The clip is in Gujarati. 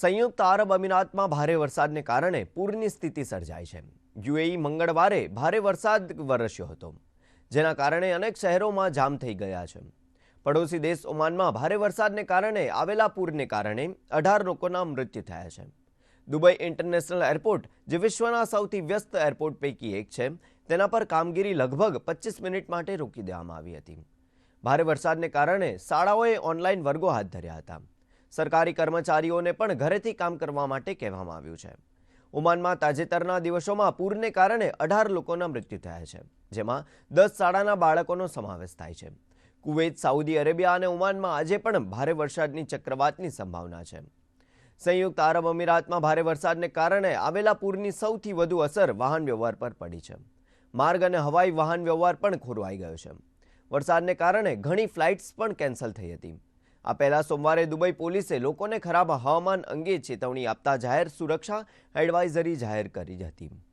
સંયુક્ત આરબ અમીરાતમાં ભારે વરસાદને કારણે પૂરની સ્થિતિ સર્જાઈ છે. યુએઈ મંગળવારે ભારે વરસાદ વરસ્યો હતો, જેના કારણે અનેક શહેરોમાં જામ થઈ ગયા છે. પડોશી દેશ ઓમાનમાં ભારે વરસાદને કારણે આવેલા પૂરને કારણે અઢાર લોકોના મૃત્યુ થયા છે. દુબઈ ઇન્ટરનેશનલ એરપોર્ટ, જે વિશ્વના સૌથી વ્યસ્ત એરપોર્ટ પૈકી એક છે, તેના પર કામગીરી લગભગ પચીસ મિનિટ માટે રોકી દેવામાં આવી હતી. ભારે વરસાદને કારણે શાળાઓએ ઓનલાઈન વર્ગો હાથ ધર્યા હતા. સરકારી કર્મચારીઓને પણ ઘરેથી કામ કરવા માટે કહેવામાં આવ્યું છે. ઓમાનમાં તાજેતરના દિવસોમાં પૂરને કારણે અઢાર લોકોના મૃત્યુ થયા છે, જેમાં દસ શાળાના બાળકોનો સમાવેશ થાય છે. કુવૈત, સાઉદી અરેબિયા અને ઓમાનમાં આજે પણ ભારે વરસાદની ચક્રવાતની સંભાવના છે. સંયુક્ત આરબ અમીરાતમાં ભારે વરસાદને કારણે આવેલા પૂરની સૌથી વધુ અસર વાહન વ્યવહાર પર પડી છે. માર્ગ અને હવાઈ વાહન વ્યવહાર પણ ખોરવાઈ ગયો છે. વરસાદને કારણે ઘણી ફ્લાઇટ્સ પણ કેન્સલ થઈ હતી. આ પહેલા સોમવારે દુબઈ પોલીસે લોકોને ખરાબ હવામાન અંગે ચેતવણી આપતા જાહેર સુરક્ષા એડવાઇઝરી જાહેર કરી હતી.